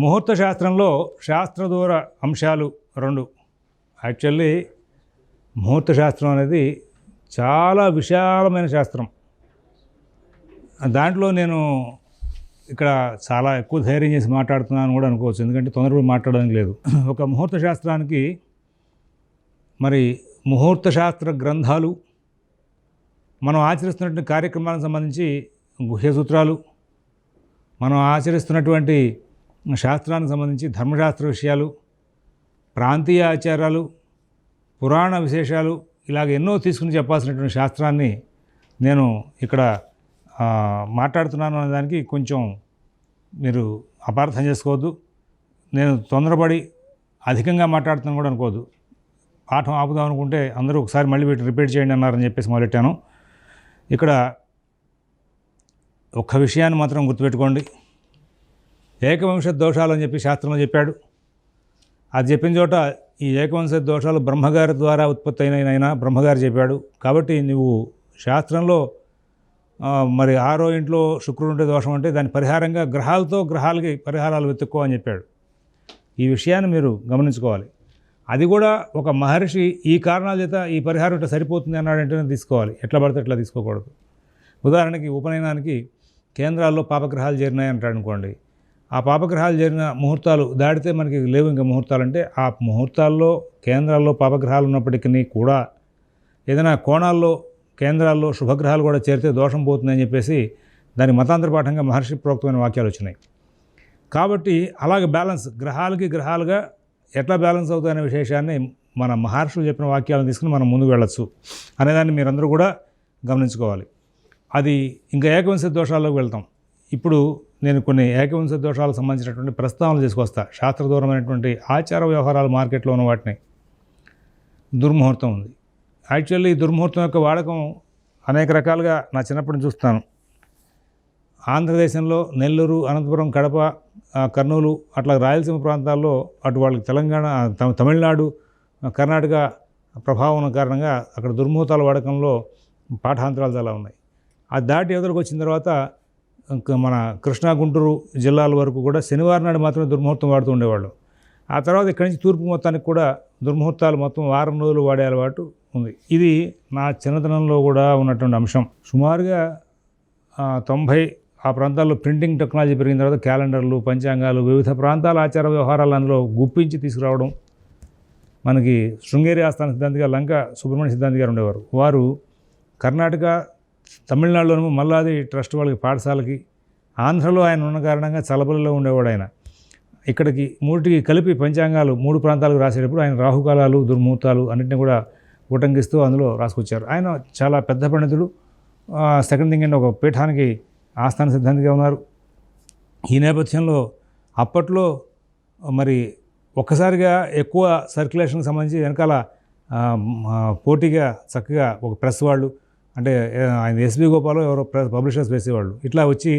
ముహూర్త శాస్త్రంలో శాస్త్రదూర అంశాలు రెండు. యాక్చువల్లీ ముహూర్త శాస్త్రం అనేది చాలా విశాలమైన శాస్త్రం. దాంట్లో నేను ఇక్కడ చాలా ఎక్కువ ధైర్యం చేసి మాట్లాడుతున్నాను కూడా అనుకోవచ్చు. ఎందుకంటే తొందరగా మాట్లాడడానికి లేదు. ఒక ముహూర్త శాస్త్రానికి మరి ముహూర్త శాస్త్ర గ్రంథాలు మనం ఆచరిస్తున్నటువంటి కార్యక్రమాలకు సంబంధించి గుహ్య సూత్రాలు మనం ఆచరిస్తున్నటువంటి శాస్త్రానికి సంబంధించి ధర్మశాస్త్ర విషయాలు ప్రాంతీయ ఆచారాలు పురాణ విశేషాలు ఇలాగ ఎన్నో తీసుకుని చెప్పాల్సినటువంటి శాస్త్రాన్ని నేను ఇక్కడ మాట్లాడుతున్నాను అనే దానికి కొంచెం మీరు అపార్థం చేసుకోవద్దు. నేను తొందరపడి అధికంగా మాట్లాడుతున్నాను కూడా అనుకోవద్దు. పాఠం ఆపుదాం అనుకుంటే అందరూ ఒకసారి మళ్ళీ వీటి రిపీట్ చేయండి అన్నారని చెప్పేసి మొదలెట్టాను. ఇక్కడ ఒక్క విషయాన్ని మాత్రం గుర్తుపెట్టుకోండి. ఏకవంశ దోషాలు అని చెప్పి శాస్త్రంలో చెప్పాడు. అది చెప్పిన చోట ఈ ఏకవంశ దోషాలు బ్రహ్మగారి ద్వారా ఉత్పత్తి అయినైనా బ్రహ్మగారు చెప్పాడు. కాబట్టి నువ్వు శాస్త్రంలో మరి ఆరో ఇంట్లో శుక్రుడు ఉంటే దోషం అంటే దాని పరిహారంగా గ్రహాలతో గ్రహాలకి పరిహారాలు వెతుక్కో అని చెప్పాడు. ఈ విషయాన్ని మీరు గమనించుకోవాలి. అది కూడా ఒక మహర్షి ఈ కారణాల చేత ఈ పరిహారం ఇట్లా సరిపోతుంది అన్నాడంటేనే తీసుకోవాలి. ఎట్లా పడితే ఎట్లా తీసుకోకూడదు. ఉదాహరణకి ఉపనయనానికి కేంద్రాల్లో పాపగ్రహాలు చేరినాయి అంటాడు అనుకోండి. ఆ పాపగ్రహాలు జరిగిన ముహూర్తాలు దాటితే మనకి లేవు ఇంకా ముహూర్తాలు అంటే ఆ ముహూర్తాల్లో కేంద్రాల్లో పాపగ్రహాలు ఉన్నప్పటికీ కూడా ఏదైనా కోణాల్లో కేంద్రాల్లో శుభగ్రహాలు కూడా చేరితే దోషం పోతుందని చెప్పేసి దాని మతాంతర పాఠంగా మహర్షి ప్రోక్తమైన వాక్యాలు వచ్చినాయి. కాబట్టి అలాగే బ్యాలెన్స్ గ్రహాలకి గ్రహాలుగా ఎట్లా బ్యాలెన్స్ అవుతాయనే విశేషాన్ని మన మహర్షులు చెప్పిన వాక్యాలను తీసుకుని మనం ముందుకు వెళ్ళొచ్చు అనేదాన్ని మీరందరూ కూడా గమనించుకోవాలి. అది ఇంకా ఏకవంశ దోషాల్లోకి వెళ్తాం. ఇప్పుడు నేను కొన్ని ఏకవంశ దోషాలకు సంబంధించినటువంటి ప్రస్తావనలు తీసుకొస్తా. శాస్త్రదూరమైనటువంటి ఆచార వ్యవహారాలు మార్కెట్లో ఉన్న వాటిని. దుర్ముహూర్తం ఉంది. యాక్చువల్లీ ఈ దుర్ముహూర్తం యొక్క వాడకం అనేక రకాలుగా నా చిన్నప్పటి చూస్తాను. ఆంధ్రదేశంలో నెల్లూరు అనంతపురం కడప కర్నూలు అట్లా రాయలసీమ ప్రాంతాల్లో అటు వాళ్ళకి తెలంగాణ తమిళనాడు కర్ణాటక ప్రభావం కారణంగా అక్కడ దుర్ముహూర్తాల వాడకంలో పాఠాంతరాలు చాలా ఉన్నాయి. ఆ దాటి ఎదురుకు వచ్చిన తర్వాత మన కృష్ణా గుంటూరు జిల్లాల వరకు కూడా శనివారం నాడు మాత్రమే దుర్ముహూర్తం వాడుతూ ఉండేవాళ్ళు. ఆ తర్వాత ఇక్కడి నుంచి తూర్పు మొత్తానికి కూడా దుర్ముహూర్తాలు మొత్తం వారం రోజులు వాడే అలవాటు ఉంది. ఇది నా చిన్నతనంలో కూడా ఉన్నటువంటి అంశం. సుమారుగా తొంభై ఆ ప్రాంతాల్లో ప్రింటింగ్ టెక్నాలజీ పెరిగిన తర్వాత క్యాలెండర్లు పంచాంగాలు వివిధ ప్రాంతాల ఆచార వ్యవహారాలు అందులో గుప్పించి తీసుకురావడం మనకి శృంగేరి ఆస్థాన సిద్ధాంతిగా లంక సుబ్రహ్మణ్య సిద్ధాంతి గారు ఉండేవారు. వారు కర్ణాటక తమిళనాడులోనేమో మల్లాది ట్రస్ట్ వాళ్ళకి పాఠశాలకి ఆంధ్రలో ఆయన ఉన్న కారణంగా చలపల్లిలో ఉండేవాడు ఆయన. ఇక్కడికి మూటికి కలిపి పంచాంగాలు మూడు ప్రాంతాలకు రాసేటప్పుడు ఆయన రాహుకాలాలు దుర్ముహూర్తాలు అన్నింటినీ కూడా ఉటంకిస్తూ అందులో రాసుకొచ్చారు. ఆయన చాలా పెద్ద పండితుడు. సెకండ్ థింగ్ ఒక పీఠానికి ఆస్థాన సిద్ధాంతిగా ఉన్నారు. ఈ నేపథ్యంలో అప్పట్లో మరి ఒక్కసారిగా ఎక్కువ సర్క్యులేషన్కి సంబంధించి వెనకాల పోటీగా చక్కగా ఒక ప్రెస్ వాళ్ళు అంటే ఆయన ఎస్బి గోపాల్ ఎవరో పబ్లిషర్స్ వేసేవాళ్ళు. ఇట్లా వచ్చి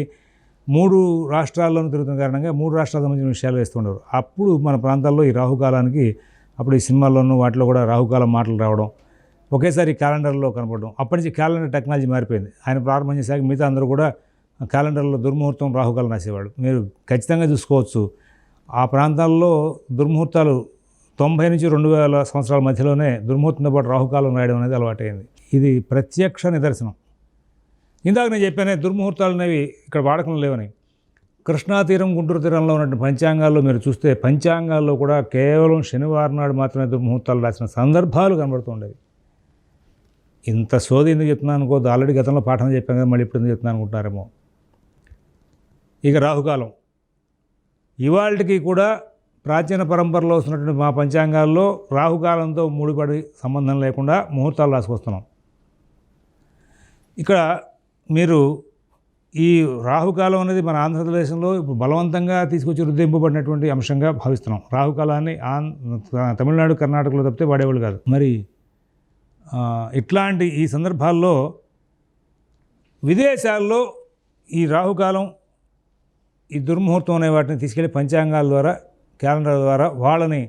మూడు రాష్ట్రాల్లోనూ తిరుగుతున్న కారణంగా మూడు రాష్ట్రాలకు సంబంధించిన విషయాలు వేస్తుండేవారు. అప్పుడు మన ప్రాంతాల్లో ఈ రాహుకాలానికి అప్పుడు ఈ సినిమాల్లోనూ వాటిలో కూడా రాహుకాలం మాటలు రావడం ఒకేసారి క్యాలెండర్లో కనపడడం. అప్పటి నుంచి క్యాలెండర్ టెక్నాలజీ మారిపోయింది. ఆయన ప్రారంభం చేశాక మిగతా అందరూ కూడా క్యాలెండర్లో దుర్ముహూర్తం రాహుకాలం రాసేవాళ్ళు. మీరు ఖచ్చితంగా చూసుకోవచ్చు. ఆ ప్రాంతాల్లో దుర్ముహూర్తాలు తొంభై నుంచి రెండు వేల సంవత్సరాల మధ్యలోనే దుర్ముహూర్తంతో పాటు రాహుకాలం రాయడం అనేది అలవాటైంది. ఇది ప్రత్యక్ష నిదర్శనం. ఇందాక నేను చెప్పానే దుర్ముహూర్తాలు అనేవి ఇక్కడ వాడకం లేవని. కృష్ణా తీరం గుంటూరు తీరంలో ఉన్న పంచాంగాల్లో మీరు చూస్తే పంచాంగాల్లో కూడా కేవలం శనివారం నాడు మాత్రమే దుర్ముహూర్తాలు రాసిన సందర్భాలు కనబడుతుండేవి ఇంత సోది ఎందుకు చెప్తున్నాను అనుకోవద్దు. ఆల్రెడీ గతంలో పాఠం చెప్పాను కదా మళ్ళీ ఇప్పుడు ఎందుకు చెప్తున్నాను అనుకుంటున్నారేమో. ఇక రాహుకాలం. ఇవాళకి కూడా ప్రాచీన పరంపరలో వస్తున్నటువంటి మా పంచాంగాల్లో రాహుకాలంతో ముడిపడి సంబంధం లేకుండా ముహూర్తాలు రాసుకొస్తున్నాం. ఇక్కడ మీరు ఈ రాహుకాలం అనేది మన ఆంధ్రప్రదేశంలో ఇప్పుడు బలవంతంగా తీసుకొచ్చి రుద్దింపబడినటువంటి అంశంగా భావిస్తున్నాం. రాహుకాలాన్ని ఆన్ తమిళనాడు కర్ణాటకలో తప్పితే వాడేవాళ్ళు కాదు. మరి ఇట్లాంటి ఈ సందర్భాల్లో విదేశాల్లో ఈ రాహుకాలం ఈ దుర్ముహూర్తం అనే వాటిని తీసుకెళ్ళి పంచాంగాల ద్వారా క్యాలెండర్ ద్వారా వాళ్ళని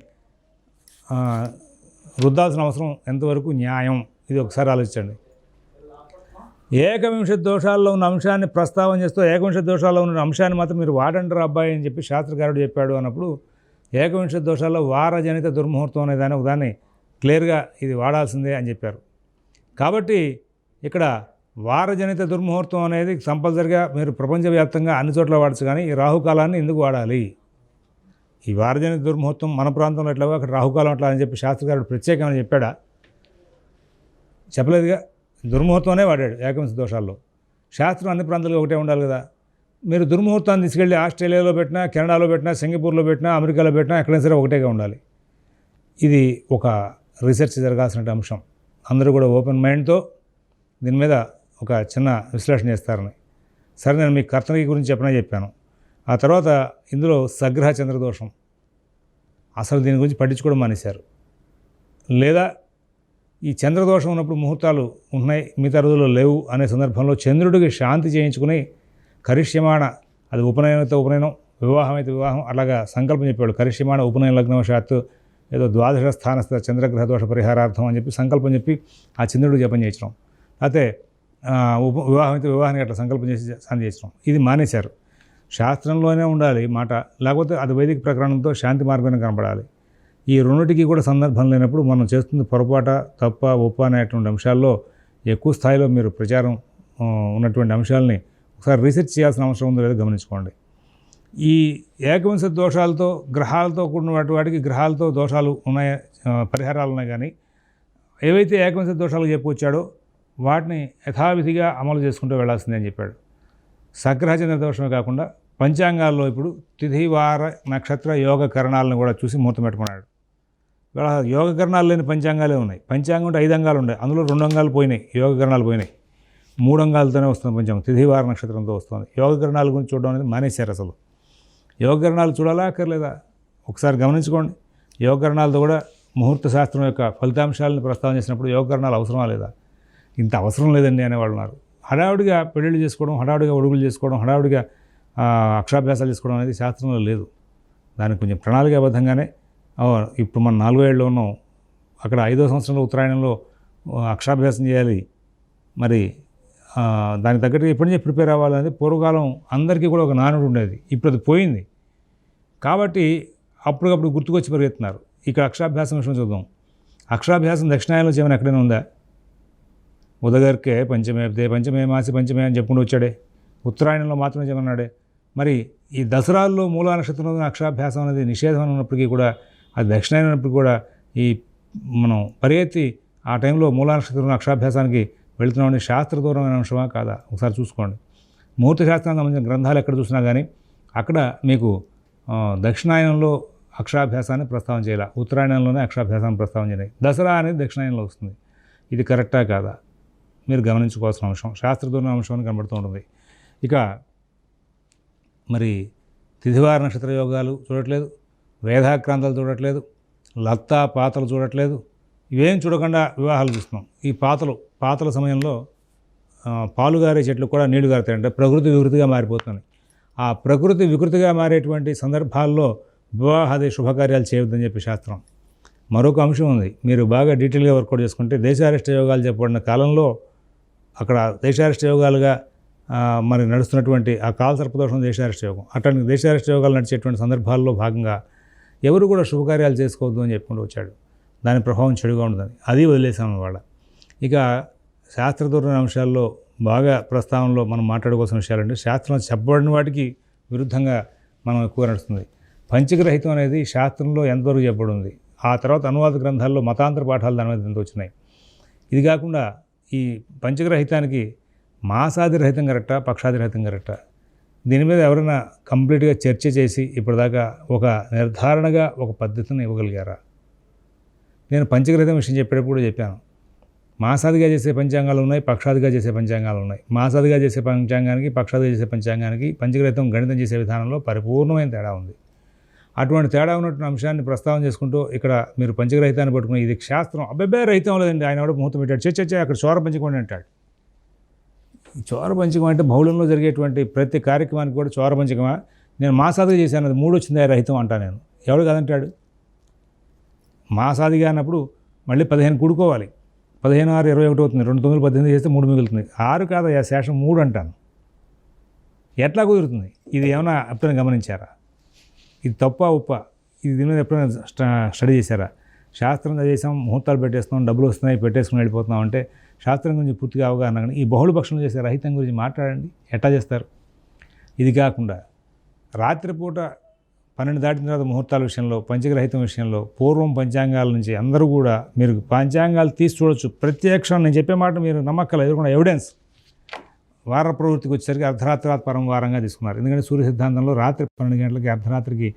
రుద్దాల్సిన అవసరం ఎంతవరకు న్యాయం? ఇది ఒకసారి ఆలోచించండి. ఏకవింశతి దోషాల్లో ఉన్న అంశాన్ని ప్రస్తావన చేస్తూ ఏకవింశతి దోషాల్లో ఉన్న అంశాన్ని మాత్రం మీరు వాడండి అబ్బాయి అని చెప్పి శాస్త్రకారుడు చెప్పాడు అన్నప్పుడు ఏకవింశతి దోషాల్లో వారజనిత దుర్ముహూర్తం అనే దాన్ని ఒకదాన్ని క్లియర్గా ఇది వాడాల్సిందే అని చెప్పారు. కాబట్టి ఇక్కడ వారజనిత దుర్ముహూర్తం అనేది కంపల్సరిగా మీరు ప్రపంచవ్యాప్తంగా అన్ని చోట్ల వాడచ్చు కానీ ఈ రాహుకాలాన్ని ఎందుకు వాడాలి? ఈ వారజనిత దుర్ముహూర్తం మన ప్రాంతంలో ఎట్లాగో అక్కడ రాహుకాలం అట్లా అని చెప్పి శాస్త్రకారుడు ప్రత్యేకంగా చెప్పాడా? చెప్పలేదుగా? దుర్ముహూర్తమనే వాడాడు ఏకవింశ దోషాల్లో. శాస్త్రం అన్ని ప్రాంతాలకు ఒకటే ఉండాలి కదా. మీరు దుర్ముహూర్తాన్ని తీసుకెళ్ళి ఆస్ట్రేలియాలో పెట్టినా కెనడాలో పెట్టినా సింగపూర్లో పెట్టినా అమెరికాలో పెట్టినా ఎక్కడైనా సరే ఒకటేగా ఉండాలి. ఇది ఒక రీసెర్చ్ జరగాల్సిన అంశం. అందరూ కూడా ఓపెన్ మైండ్తో దీని మీద ఒక చిన్న విశ్లేషణ చేస్తారని. సరే నేను మీకు కర్తనకి గురించి చెప్పనే చెప్పాను. ఆ తర్వాత ఇందులో సగ్రహ చంద్రదోషం. అసలు దీని గురించి పట్టించుకోవడం మానేశారు. లేదా ఈ చంద్రదోషం ఉన్నప్పుడు ముహూర్తాలు ఉన్నాయి మిగతా రోజుల్లో లేవు అనే సందర్భంలో చంద్రుడికి శాంతి చేయించుకుని కరిష్యమాణ అది ఉపనయనమైతే ఉపనయనం వివాహం అయితే వివాహం అలాగా సంకల్పం చెప్పేవాడు కరిష్యమాణ ఉపనయన లగ్నవశాత్తు ఏదో ద్వాదశ స్థానస్థ చంద్రగ్రహ దోష పరిహారార్థం అని చెప్పి సంకల్పం చెప్పి ఆ చంద్రుడు జపం చేయించడం. అయితే ఉప వివాహం అయితే వివాహానికి అట్లా సంకల్పం చేసి శాంతి చేయించడం. ఇది మానేశారు. శాస్త్రంలోనే ఉండాలి మాట లేకపోతే అది వైదిక ప్రకరణంతో శాంతి మార్గంలో కనపడాలి. ఈ రెండింటికి కూడా సందర్భం లేనప్పుడు మనం చేస్తుంది పొరపాట తప్ప ఒప్ప అనేటువంటి అంశాల్లో ఎక్కువ స్థాయిలో మీరు ప్రచారం ఉన్నటువంటి అంశాలని ఒకసారి రీసెర్చ్ చేయాల్సిన అవసరం ఉందో లేదో గమనించుకోండి. ఈ ఏకవంశ దోషాలతో గ్రహాలతో కూడిన వాటికి గ్రహాలతో దోషాలు ఉన్నాయి? పరిహారాలు ఉన్నాయి కానీ ఏవైతే ఏకవంశ దోషాలు చెప్పుకొచ్చాడో వాటిని యథావిధిగా అమలు చేసుకుంటూ వెళ్ళాల్సిందే అని చెప్పాడు. సగ్రహచంద్ర దోషమే కాకుండా పంచాంగాల్లో ఇప్పుడు తిథివార నక్షత్ర యోగ కరణాలను కూడా చూసి ముహూర్తం పెట్టుకున్నాడు. ఇక్కడ యోగ కరణాలు లేని పంచాంగాలే ఉన్నాయి. పంచాంగం అంటే ఐదు అంగాలు ఉన్నాయి అందులో రెండు అంగాలు పోయినాయి. యోగ కరణాలు పోయినాయి. మూడు అంగాలతోనే వస్తుంది పంచాంగం. తిథివార నక్షత్రంతో వస్తుంది. యోగ కరణాల గురించి చూడడం అనేది మానేశారు అసలు. యోగకరణాలు చూడాలా అక్కర్లేదా? ఒకసారి గమనించుకోండి. యోగ కరణాలతో కూడా ముహూర్త శాస్త్రం యొక్క ఫలితాంశాలను ప్రస్తావన చేసినప్పుడు యోగ కరణాలు అవసరమా లేదా? ఇంత అవసరం లేదండి అనేవాళ్ళు ఉన్నారు. హడావుడిగా పెళ్ళిళ్ళు చేసుకోవడం హడావుడిగా ఒడుగులు చేసుకోవడం హడావుడిగా అక్షరాభ్యాసాలు చేసుకోవడం అనేది శాస్త్రంలో లేదు. దానికి కొంచెం ప్రణాళికాబద్ధంగానే ఇప్పుడు మనం నాలుగో ఏళ్ళు ఉన్నాం అక్కడ ఐదో సంవత్సరంలో ఉత్తరాయణంలో అక్షాభ్యాసం అక్షరాభ్యాసం చేయాలి. మరి దానికి తగ్గట్టు ఎప్పటి నుంచి ప్రిపేర్ అవ్వాలనేది పూర్వకాలం అందరికీ కూడా ఒక నానుడు ఉండేది. ఇప్పుడు అది పోయింది. కాబట్టి అప్పటికప్పుడు గుర్తుకొచ్చి పరిగెత్తున్నారు. ఇక్కడ అక్షరాభ్యాసం విషయం చూద్దాం. అక్షరాభ్యాసం దక్షిణాయనంలో చేయమని ఎక్కడైనా ఉందా? ఉదగర్కే పంచమే పంచమే మాసి పంచమే అని చెప్పుకుంటూ వచ్చాడే. ఉత్తరాయణంలో మాత్రమే చేయమన్నాడే. మరి ఈ దసరాల్లో మూలా నక్షత్రంలో అక్షరాభ్యాసం అనేది నిషేధం ఉన్నప్పటికీ కూడా అది దక్షిణాయనం ఉన్నప్పటికీ కూడా ఈ మనం పరిగెత్తి ఆ టైంలో మూలా నక్షత్రంలో అక్షరాభ్యాసానికి వెళుతున్నామని శాస్త్రదూరమైన అంశమా కాదా? ఒకసారి చూసుకోండి. ముహూర్త శాస్త్రానికి సంబంధించిన గ్రంథాలు ఎక్కడ చూసినా కానీ అక్కడ మీకు దక్షిణాయనంలో అక్షరాభ్యాసాన్ని ప్రస్తావన చేయాలి. ఉత్తరాయణంలోనే అక్షరాభ్యాసాన్ని ప్రస్తావన చేయాలి. దసరా అనేది దక్షిణాయనంలో వస్తుంది. ఇది కరెక్టా కాదా? మీరు గమనించుకోవాల్సిన అంశం. శాస్త్రదూరణ అంశం అని కనబడుతూ ఉంటుంది. ఇక మరి తిథివార నక్షత్ర యోగాలు చూడట్లేదు. వేదాక్రాంతాలు చూడట్లేదు లత్తా పాతలు చూడట్లేదు. ఇవేం చూడకుండా వివాహాలు చూస్తున్నాం. ఈ పాతలు పాతల సమయంలో పాలుగారే చెట్లు కూడా నీళ్ళు గారుతాయి అంటే ప్రకృతి వికృతిగా మారిపోతున్నాయి. ఆ ప్రకృతి వికృతిగా మారేటువంటి సందర్భాల్లో వివాహాది శుభకార్యాలు చేయవద్దని చెప్పి శాస్త్రం. మరొక అంశం ఉంది. మీరు బాగా డీటెయిల్గా వర్కౌట్ చేసుకుంటే దేశారిష్ట యోగాలు చెప్పబడిన కాలంలో అక్కడ దేశారిష్ట యోగాలుగా మరి నడుస్తున్నటువంటి ఆ కాల సర్పదోషం దేశారిష్ట యోగం. అట్లాంటి దేశారిష్ట యోగాలు నడిచేటువంటి సందర్భాల్లో భాగంగా ఎవరు కూడా శుభకార్యాలు చేసుకోవద్దు అని చెప్పుకుంటూ వచ్చాడు. దాని ప్రభావం చెడుగా ఉంటుందని అది వదిలేసాం వాళ్ళ ఇక శాస్త్రదూరణ అంశాల్లో బాగా ప్రస్తావనలో మనం మాట్లాడుకోవాల్సిన విషయాలంటే శాస్త్రం చెప్పబడిన వాటికి విరుద్ధంగా మనం ఎక్కువ నడుస్తుంది. పంచగ్రహితం అనేది శాస్త్రంలో ఎంతవరకు చెప్పబడి ఉంది ఆ తర్వాత అనువాద గ్రంథాల్లో మతాంతర పాఠాలు దాని మీద ఎంత వచ్చినాయి ఇది కాకుండా ఈ పంచగ్రహితానికి మాసాదిరహితం కరెక్టా? పక్షాదిరహితం కరెక్టా? దీని మీద ఎవరైనా కంప్లీట్గా చర్చ చేసి ఇప్పటిదాకా ఒక నిర్ధారణగా ఒక పద్ధతిని ఇవ్వగలిగారా? నేను పంచగ్రహం విషయం చెప్పేటప్పుడు కూడా చెప్పాను. మాసాదిగా చేసే పంచాంగాలు ఉన్నాయి పక్షాదిగా చేసే పంచాంగాలు ఉన్నాయి. మాసాదిగా చేసే పంచాంగానికి పక్షాదిగా చేసే పంచాంగానికి పంచగ్రహితం గణితం చేసే విధానంలో పరిపూర్ణమైన తేడా ఉంది. అటువంటి తేడా ఉన్నటువంటి అంశాన్ని ప్రస్తావన చేసుకుంటూ ఇక్కడ మీరు పంచగ్రహితాన్ని పట్టుకుని ఇది శాస్త్రం. అబ్బాయి రహితం లేదండి. ఆయన కూడా ముహూర్తం పెట్టాడు. చర్చ అక్కడ చోర పంచుకోండి అంటాడు. ఈ అంటే బహుళంలో జరిగేటువంటి ప్రతి కార్యక్రమానికి కూడా చోరపంచకమా నేను మాసాదిగా చేశాను అది మూడు వచ్చింది రహితం అంటా నేను. ఎవడు కాదంటాడు? మాసాదిగా అన్నప్పుడు మళ్ళీ పదిహేను కూడుకోవాలి. పదిహేను ఆరు ఇరవై ఒకటి అవుతుంది. రెండు తొమ్మిది పద్దెనిమిది చేస్తే మూడు మిగులుతుంది. ఆరు కాదయ్యా శేషం మూడు అంటాను. ఎట్లా కుదురుతుంది? ఇది ఏమైనా ఎప్పుడైనా గమనించారా? ఇది తప్ప ఉప్ప? ఇది దీని మీద ఎప్పుడైనా స్టడీ చేశారా? శాస్త్రం చదివేసాం ముహూర్తాలు పెట్టేస్తున్నాం డబ్బులు వస్తున్నాయి పెట్టేసుకుని వెళ్ళిపోతున్నాం అంటే శాస్త్రం గురించి పూర్తిగా అవగాహన కానీ ఈ బహుళ పక్షులు చేసే రహితం గురించి మాట్లాడండి. ఎట్లా చేస్తారు? ఇది కాకుండా రాత్రిపూట పన్నెండు దాటిన తర్వాత ముహూర్తాల విషయంలో పంచగ్రహితం విషయంలో పూర్వం పంచాంగాల నుంచి అందరూ కూడా మీరు పంచాంగాలు తీసి చూడొచ్చు. ప్రత్యక్షం నేను చెప్పే మాట మీరు నమ్మకాలు ఎదుర్కొన్న ఎవిడెన్స్ వార ప్రవృత్తికి వచ్చేసరికి అర్ధరాత్రాత్ పరం వారంగా తీసుకున్నారు. ఎందుకంటే సూర్య సిద్ధాంతంలో రాత్రి పన్నెండు గంటలకి అర్ధరాత్రికి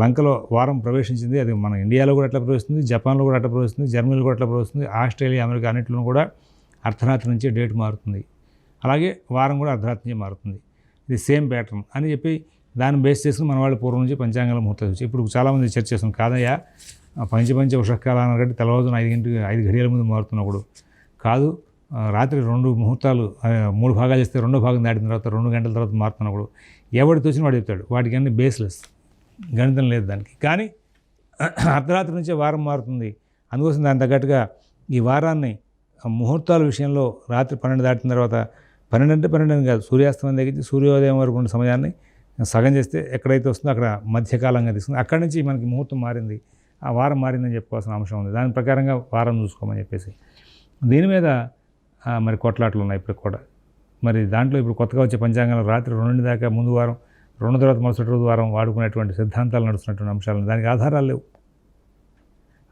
లంకలో వారం ప్రవేశించింది. అది మన ఇండియాలో కూడా అట్లా ప్రవేశిస్తుంది. జపాన్లో కూడా అట్లా ప్రవేశిస్తుంది. జర్మనీలో కూడా అట్లా ప్రవేశిస్తుంది. ఆస్ట్రేలియా అమెరికా అన్నింటిలో కూడా అర్ధరాత్రి నుంచి డేట్ మారుతుంది. అలాగే వారం కూడా అర్ధరాత్రి నుంచి మారుతుంది. ఇది సేమ్ ప్యాటర్న్ అని చెప్పి దాన్ని బేస్ చేసుకుని మన వాళ్ళు పూర్వం నుంచి పంచాంగాల ముహూర్తాలు వచ్చి ఇప్పుడు చాలామంది చర్చ చేస్తాం కాదయ్యా ఆ పంచపంచ ఉషకాల కాబట్టి తెల్లవారుజున ఐదు గంటకి ఐదు గడియల ముందు మారుతున్నప్పుడు. కాదు రాత్రి రెండు ముహూర్తాలు మూడు భాగాలు చేస్తే రెండో భాగం దాటిన తర్వాత రెండు గంటల తర్వాత మారుతున్నప్పుడు. ఎవడు తోచిన వాడు చెప్తాడు. వాటికి అన్ని బేస్లెస్. గణితం లేదు దానికి. కానీ అర్ధరాత్రి నుంచే వారం మారుతుంది. అందుకోసం దాని తగ్గట్టుగా ఈ వారాన్ని ముహూర్తాల విషయంలో రాత్రి పన్నెండు దాటిన తర్వాత పన్నెండు అంటే పన్నెండు అని కాదు సూర్యాస్తమయం దగ్గర సూర్యోదయం వరకు ఉన్న సమయాన్ని సగం చేస్తే ఎక్కడైతే వస్తుందో అక్కడ మధ్యకాలంగా తీసుకుంది. అక్కడి నుంచి మనకి ముహూర్తం మారింది. ఆ వారం మారిందని చెప్పుకోవాల్సిన అంశం ఉంది. దాని ప్రకారంగా వారం చూసుకోమని చెప్పేసి. దీని మీద మరి కొట్లాట్లు ఉన్నాయి ఇప్పుడు కూడా. మరి దాంట్లో ఇప్పుడు కొత్తగా వచ్చే పంచాంగంలో రాత్రి రెండు దాకా ముందు వారం రెండు తర్వాత మరుసటి రోజు వారం వాడుకునేటువంటి సిద్ధాంతాలు నడుస్తున్నటువంటి అంశాలు. దానికి ఆధారాలు లేవు.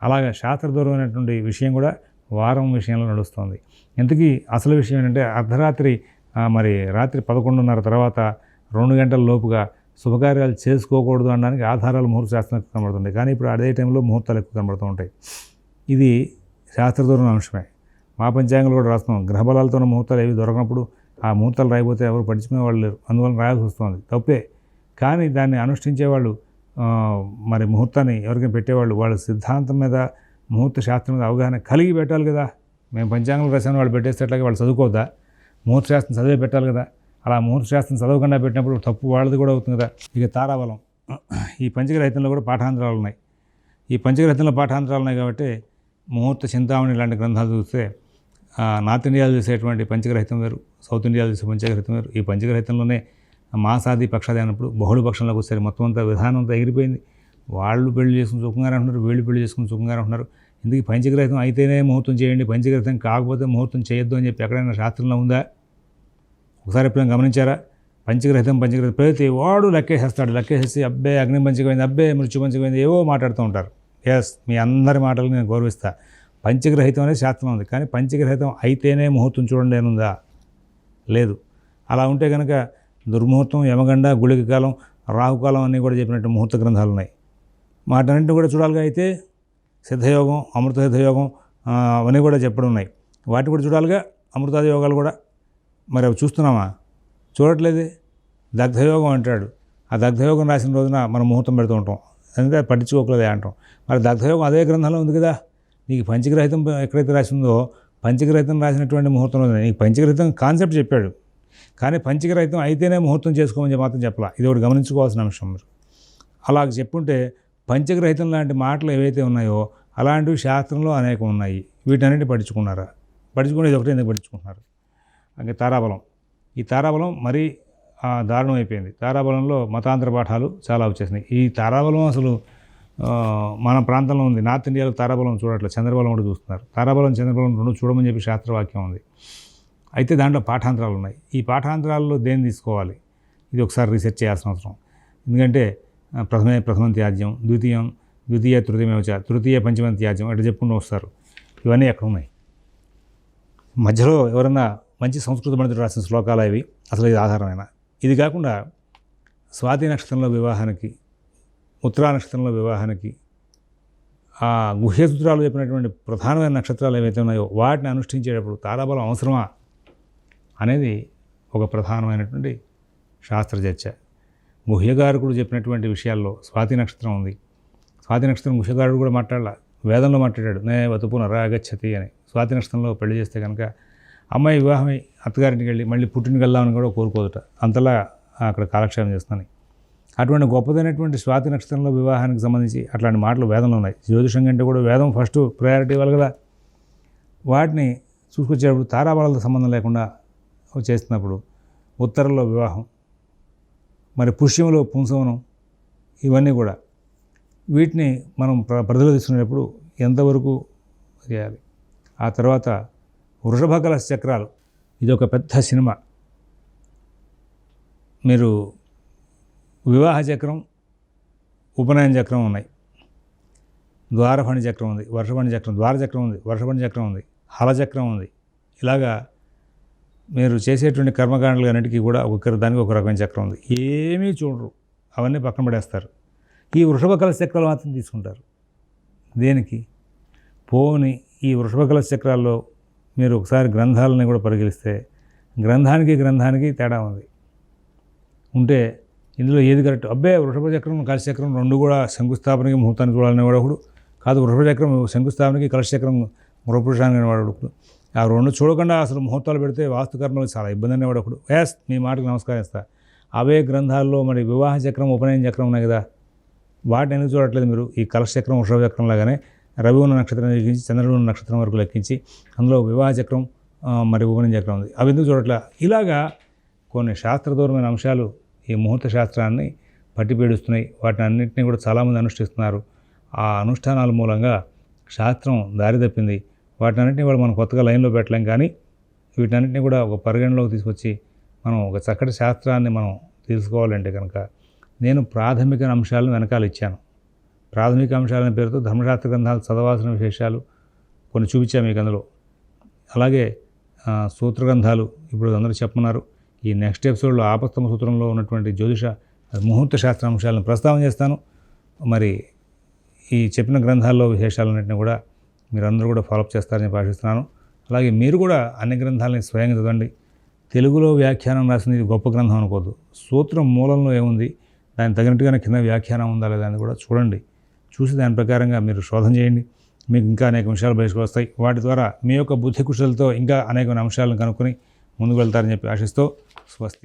అలాగే శాస్త్రదూరమైనటువంటి విషయం కూడా వారం విషయంలో నడుస్తుంది. ఇంతకీ అసలు విషయం ఏంటంటే అర్ధరాత్రి మరి రాత్రి పదకొండున్నర తర్వాత రెండు గంటల లోపుగా శుభకార్యాలు చేసుకోకూడదు అనడానికి ఆధారాలు ముహూర్త శాస్త్రం ఎక్కువ కనబడుతుంటాయి కానీ ఇప్పుడు అదే టైంలో ముహూర్తాలు ఎక్కువ కనబడుతూ ఉంటాయి. ఇది శాస్త్రదూరం అంశమే. మా పంచాంగంలో కూడా రాస్తున్నాం. గ్రహబలాలతో ఉన్న ముహూర్తాలు ఏవి దొరకనప్పుడు ఆ ముహూర్తాలు రాయిపోతే ఎవరు పట్టించుకునే వాళ్ళు లేరు. అందువల్ల రాయాల్సి వస్తుంది. తప్పే. కానీ దాన్ని అనుష్ఠించే వాళ్ళు మరి ముహూర్తాన్ని ఎవరికైనా పెట్టేవాళ్ళు వాళ్ళ సిద్ధాంతం మీద ముహూర్త శాస్త్రం మీద అవగాహన కలిగి పెట్టాలి కదా. మేము పంచాంగం రాసాను వాళ్ళు పెట్టేస్తే వాళ్ళు చదువుకోవద్దా ముహూర్త శాస్త్రం చదివే పెట్టాలి కదా. అలా ముహూర్త శాస్త్రం చదవకుండా పెట్టినప్పుడు తప్పు వాళ్ళది కూడా అవుతుంది కదా. ఇక తారాబలం. ఈ పంచగ్రహితంలో కూడా పాఠాంతరాలు ఉన్నాయి. ఈ పంచగ్రహితంలో పాఠాంతరాలు ఉన్నాయి కాబట్టి ముహూర్త చింతామణి లాంటి గ్రంథాలు చూస్తే నార్త్ ఇండియాలో చూసేటువంటి పంచగ్రహితం వేరు సౌత్ ఇండియాలో చూసే పంచగ్రహితం వేరు. ఈ పంచగ్రహితంలోనే మాసాది పక్షాది అన్నప్పుడు బహుళ పక్షంలోకి వచ్చారు మొత్తం అంతా విధానం అంతా ఎగిరిపోయింది. వాళ్ళు పెళ్ళి చేసుకుని సుఖంగా అంటున్నారు వీళ్ళు పెళ్ళి చేసుకుని సుఖంగా అంటున్నారు ఇందుకు పంచగ్రహితం అయితేనే ముహూర్తం చేయండి పంచగ్రహితం కాకపోతే ముహూర్తం చేయొద్దు అని చెప్పి ఎక్కడైనా శాస్త్రంలో ఉందా? ఒకసారి ఎప్పుడైనా గమనించారా? పంచగ్రహితం పంచగ్రహితం ప్రతి వాడు లెక్కేసేస్తాడు లెక్కేసేసి అబ్బే అగ్ని పంచకమైంది అబ్బే మృత్యు పంచకమైంది ఏవో మాట్లాడుతూ ఉంటారు. ఎస్ మీ అందరి మాటలు నేను గౌరవిస్తా. పంచగ్రహితం అనేది శాస్త్రం ఉంది కానీ పంచగ్రహితం అయితేనే ముహూర్తం చూడండి అని ఉందా? లేదు. అలా ఉంటే కనుక దుర్ముహూర్తం యమగండ గుళిక కాలం రాహుకాలం అన్నీ కూడా చెప్పినట్టు ముహూర్త గ్రంథాలు ఉన్నాయి. వాటన్నింటిని కూడా చూడాలిగా అయితే సిద్ధయోగం అమృత సిద్ధయోగం అవన్నీ కూడా చెప్పడం ఉన్నాయి. వాటి కూడా చూడాలిగా అమృతాది యోగాలు కూడా. మరి అవి చూస్తున్నామా? చూడట్లేదే? దగ్ధయోగం అంటాడు. ఆ దగ్ధయోగం రాసిన రోజున మనం ముహూర్తం పెడుతూ ఉంటాం. అందుకే అది పట్టించుకోకలేదే అంటాం. మరి దగ్ధయోగం అదే గ్రంథంలో ఉంది కదా? నీకు పంచగ్రహితం ఎక్కడైతే రాసిందో పంచగ్రహితం రాసినటువంటి ముహూర్తం రోజున నీకు పంచగ్రహితం కాన్సెప్ట్ చెప్పాడు. కానీ పంచగ్రహితం అయితేనే ముహూర్తం చేసుకోమని మాత్రం చెప్పాల. ఇది ఒకటి గమనించుకోవాల్సిన అంశం మీరు. అలా చెప్పుంటే పంచగ్రహితం లాంటి మాటలు ఏవైతే ఉన్నాయో అలాంటివి శాస్త్రంలో అనేకం ఉన్నాయి. వీటన్నిటి పట్టించుకున్నారా? ఇది ఒకటి ఎందుకు పడుచుకుంటున్నారు అంటే తారాబలం. ఈ తారాబలం మరీ దారుణం అయిపోయింది. తారాబలంలో మతాంతర పాఠాలు చాలా వచ్చేసినాయి. ఈ తారాబలం అసలు మన ప్రాంతంలో ఉంది. నార్త్ ఇండియాలో తారాబలం చూడట్లేదు. చంద్రబలం కూడా చూస్తున్నారు. తారాబలం చంద్రబలం రెండు చూడమని చెప్పి శాస్త్రవాక్యం ఉంది. అయితే దాంట్లో పాఠాంతరాలు ఉన్నాయి. ఈ పాఠాంతరాల్లో దేన్ని తీసుకోవాలి? ఇది ఒకసారి రీసెర్చ్ చేయాల్సిన అవసరం. ఎందుకంటే ప్రథమే ప్రథమ త్యాజ్యం ద్వితీయం ద్వితీయ తృతీయమేవచ తృతీయ పంచమ త్యాజ్యం అట్లా చెప్పుకుంటూ వస్తారు. ఇవన్నీ ఎక్కడ ఉన్నాయి? మధ్యలో ఎవరన్నా మంచి సంస్కృత పండితుడు రాసిన శ్లోకాలు అవి అసలు ఇది ఆధారమైన? ఇది కాకుండా స్వాతి నక్షత్రంలో వివాహానికి ఉత్తరా నక్షత్రంలో వివాహానికి ఆ గుహ్య సూత్రాలు చెప్పినటువంటి ప్రధానమైన నక్షత్రాలు ఏవైతే ఉన్నాయో వాటిని అనుష్ఠించేటప్పుడు తారాబలం అవసరమా? అనేది ఒక ప్రధానమైనటువంటి శాస్త్ర చర్చ. గుహ్యగారకుడు చెప్పినటువంటి విషయాల్లో స్వాతి నక్షత్రం ఉంది. స్వాతి నక్షత్రం గుహ్యగారుడు కూడా మాట్లాడాల. వేదంలో మాట్లాడాడు. నే వతుపు నరాగచ్చతి అని. స్వాతి నక్షత్రంలో పెళ్ళి చేస్తే కనుక అమ్మాయి వివాహమై అత్తగారింటికి వెళ్ళి మళ్ళీ పుట్టినకెళ్దామని కూడా కోరుకోదుట. అంతలా అక్కడ కాలక్షేపం చేస్తున్నాను అటువంటి గొప్పదైనటువంటి స్వాతి నక్షత్రంలో వివాహానికి సంబంధించి అట్లాంటి మాటలు వేదంలో ఉన్నాయి. జ్యోతిషం కంటే కూడా వేదం ఫస్ట్ ప్రయారిటీ ఇవ్వాలి కదా. వాటిని చూసుకొచ్చేటప్పుడు తారాబలాలతో సంబంధం లేకుండా చేస్తున్నప్పుడు ఉత్తరంలో వివాహం మరి పుష్యంలో పుంసవనం ఇవన్నీ కూడా వీటిని మనం ప్ర పరిధిలో తీసుకునేటప్పుడు ఎంతవరకు చేయాలి? ఆ తర్వాత వృషభకల చక్రాలు. ఇది ఒక పెద్ద సినిమా. మీరు వివాహ చక్రం ఉపనయన చక్రం ఉన్నాయి. ద్వారఫణి చక్రం ఉంది వర్షపణి చక్రం ద్వార చక్రం ఉంది వర్షపణి చక్రం ఉంది హల చక్రం ఉంది. ఇలాగా మీరు చేసేటువంటి కర్మకాండలు కూడా ఒకరి దానికి ఒక రకమైన చక్రం ఉంది. ఏమీ చూడరు. అవన్నీ పక్కన పడేస్తారు. ఈ వృషభ కలశ చక్రాలు మాత్రం తీసుకుంటారు. దేనికి? పోని ఈ వృషభ కలశ చక్రాల్లో మీరు ఒకసారి గ్రంథాలని కూడా పరిగణిస్తే గ్రంథానికి గ్రంథానికి తేడా ఉంది. ఉంటే ఇందులో ఏది కరెక్ట్? అబ్బే వృషభ చక్రం కలశచక్రం రెండు కూడా శంకుస్థాపనకి ముహూర్తానికి చూడాలనేవాడు ఒకడు కాదు వృషభ చక్రం శంకుస్థాపనకి కలశ చక్రం మృపురుషానికి వాడు ఒకడు ఆ రెండు చూడకుండా అసలు ముహూర్తాలు పెడితే వాస్తుకర్మలు చాలా ఇబ్బంది అనేవాడు ఒకడు. ఎస్ మీ మాటకు నమస్కారం అవే గ్రంథాల్లో మరి వివాహ చక్రం ఉపనయన చక్రం ఉన్నాయి కదా? వాటిని ఎందుకు చూడట్లేదు మీరు? ఈ కలశ చక్రం వృషభ చక్రం లాగానే రవి ఉన్న నక్షత్రం లెక్కించి చంద్రుడు ఉన్న నక్షత్రం వరకు లెక్కించి అందులో వివాహ చక్రం మరి ఉపనయన చక్రం ఉంది. అవి ఎందుకు చూడట్లే? ఇలాగా కొన్ని శాస్త్రదూరమైన అంశాలు ఈ ముహూర్త శాస్త్రాన్ని పట్టిపీడుస్తున్నాయి వాటిని అన్నింటినీ కూడా చాలామంది అనుష్ఠిస్తున్నారు. ఆ అనుష్ఠానాల మూలంగా శాస్త్రం దారి తప్పింది. వాటిని అన్నింటినీ కూడా మనం కొత్తగా లైన్లో పెట్టలేం కానీ వీటన్నిటిని కూడా ఒక పరిగణలోకి తీసుకొచ్చి మనం ఒక చక్కటి శాస్త్రాన్ని మనం తీసుకోవాలంటే కనుక నేను ప్రాథమిక అంశాలను వెనకాల ఇచ్చాను. ప్రాథమిక అంశాలనే పేరుతో ధర్మశాస్త్ర గ్రంథాలు చదవాల్సిన విశేషాలు కొన్ని చూపించాను మీకు అందులో. అలాగే సూత్ర గ్రంథాలు ఇప్పుడు అందరూ చెప్పమన్నారు. ఈ నెక్స్ట్ ఎపిసోడ్లో ఆపస్తమ సూత్రంలో ఉన్నటువంటి జ్యోతిష ముహూర్త శాస్త్ర అంశాలను ప్రస్తావన చేస్తాను. మరి ఈ చెప్పిన గ్రంథాల్లో విశేషాలన్నింటినీ కూడా మీరందరూ కూడా ఫాలోఅప్ చేస్తారని భావిస్తున్నాను. అలాగే మీరు కూడా అన్ని గ్రంథాలని స్వయంగా చదవండి. తెలుగులో వ్యాఖ్యానం రాసింది గొప్ప గ్రంథం అనుకోద్దు సూత్రం మూలంలో ఏముంది? దానికి తగినట్టుగానే కింద వ్యాఖ్యానం ఉందా లేదా అని కూడా చూడండి. చూసి దాని ప్రకారంగా మీరు శోధన చేయండి. మీకు ఇంకా అనేక విషయాలు బయటకు వస్తాయి వాటి ద్వారా మీ యొక్క బుద్ధి కుశలతో ఇంకా అనేక అంశాలను కనుక్కొని ముందుకు వెళ్తారని చెప్పి ఆశిస్తూ స్వస్తి.